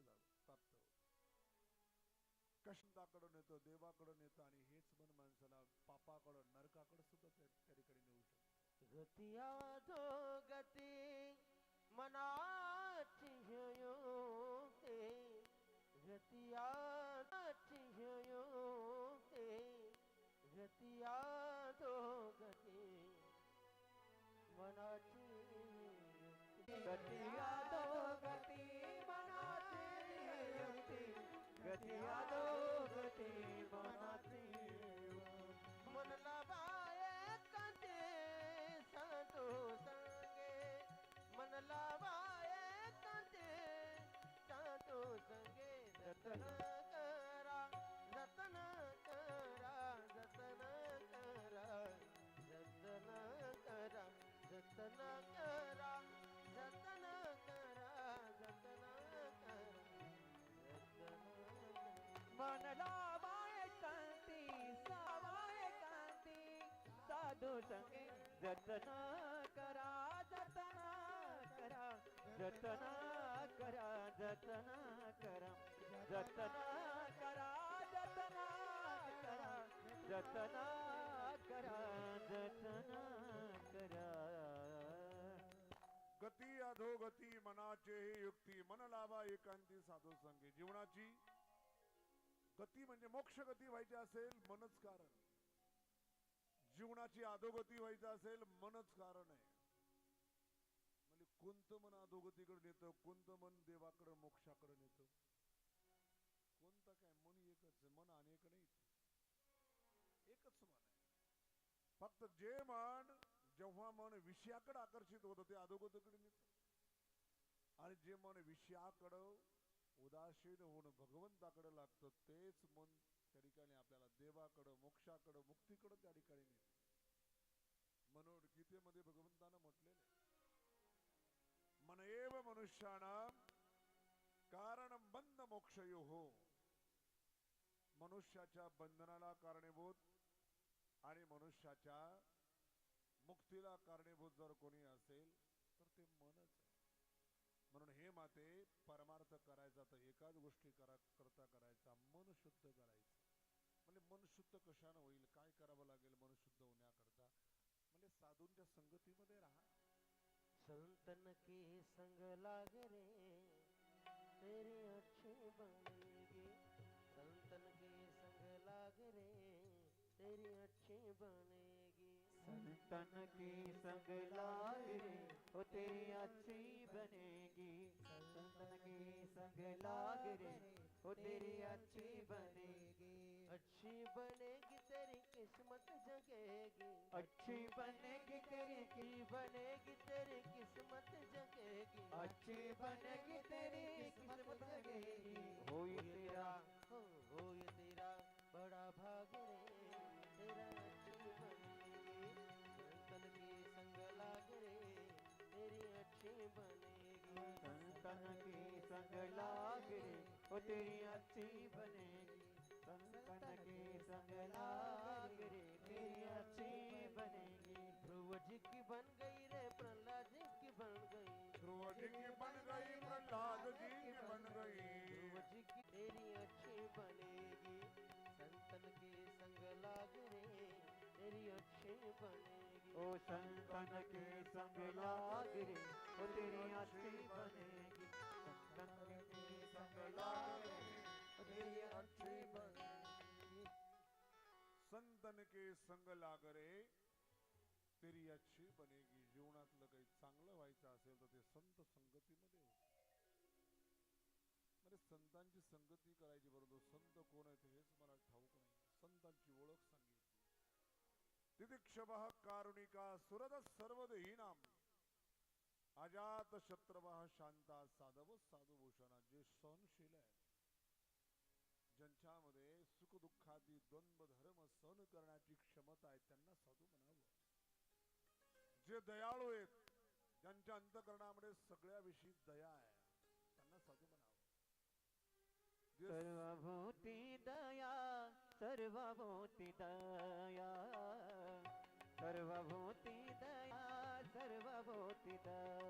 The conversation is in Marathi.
झालं प्राप्त होत. नेतो देवाकडं नेतो आणि हेच मन माणसाला पापाकडं नरकाकडं सुद्धा त्या ठिकाणी नेऊ शकतो. गतिया धो गती मनाची योते गतिया राधिया दोघते मनाचे मनला बायक ते संतो संगे. मनला बायक ते संतो संगे. जतन करा जतन करा जतन करा जतन करा जतन करा. मनला माय कांती सावाय कांती साधू संगे जतन करा जतन करा जतन करा जतन करा जतन करा जतन करा जतन करा जतन करा। गती अधोगती मनाचे हे युक्ती मन लावा एकांती साधू संगे जीवनाची गती म्हणजे मोक्ष गती व्हायची असेल मनच कारण. जीवनाची अधोगती व्हायची असेल मनच कारण आहे. म्हणजे कोणतं मन अधोगतीकडे नेतं कोणतं मन देवाकडे मोक्षाकडे नेतं? कोणतं काय? मन एकच मन अनेक नाही एकच मन आहे. फक्त जे मन जेव्हा मन विषयाकडे आकर्षित होतं ते अधोगतीकडे नेत. आणि जे मन विषयाकडं उदासीन होऊन भगवंताकडे लागतं तेच मन त्या ठिकाणी आपल्याला देवाकडं मोक्षाकडं मुक्तीकडं त्या ठिकाणी नेत. मनोर गीतेमध्ये भगवंतानं म्हटलेले मन एव मनुष्याणाम कारण बंद मोक्षयो. हो मनुष्याच्या बंधनाला कारणीभूत आणि मनुष्याच्या मुक्तीला कारणीभूत जर कोणी असेल तर ते मनच म्हणून हे माते परमा गोष्टी करा करता करायचा मन शुद्ध करायचं. म्हणजे मन शुद्ध कशानं होईल काय करावं लागेल मन शुद्ध होण्याकरता? म्हणजे साधूंच्या संगतीमध्ये राहा. संतन के संग लाग रे तेरी अच्छी बनेगी. संतन के संग लाग रे तेरी अच्छी बनेगी. संतन की संग लाग रे ओ तेरी अच्छी बनेगी संतन के संग लाग रे। वो तेरी अच्छी बनेगी। अच्छी बनेगी तेरी किस्मत जगेगी। अच्छी बनेगी तेरी की बनेगी तेरी किस्मत जगेगी। अच्छी बनेगी तेरी किस्मत जगेगी। होई संतन की संग लाग रे ओ तेरी अच्छी बनेगी। संतन की संग लाग रे तेरी अच्छी बनेगी। ध्रुव जी की बन गई रे प्रहलाद जी की बन गई। ध्रुव जी की बन गई प्रहलाद जी की बन गई। ध्रुव जी की तेरी अच्छी बनेगी। संतन के संग लाग रे तेरी अच्छी बनेगी। ओ संतन के संग लाग रे तेरी अच्छी बनेगी। संतन के संग लाग तेरी अच्छी बनेगी। संतन के संग लाग तेरी अच्छी बनेगी जीवनातलं काही चांगलं व्हायचं असेल तर ते संत संगतीमध्ये हो. म्हणजे संतांची संगती करायची बरोबर. संत कोण आहेत हेच मला ठाऊक नाही. संतांची ओळख सांगितली तितिक्षभ कारुणिका सुरद सर्वदेही नाम. अजात शत्रवः शांता साधव साधुभूषणा जे सहनशील आहे. ज्यांच्यामध्ये सुख दुःखादी द्वंद्व धर्म सहन करण्याची क्षमता आहे त्यांना साधू म्हणावं. जे दयाळू आहेत ज्यांच्या अंतकरणामध्ये सगळ्याविषयी दया आहे त्यांना साधू म्हणावं. सर्वभूती दया सर्वभूती दया सर्वभूती दया सर्वभूती दया.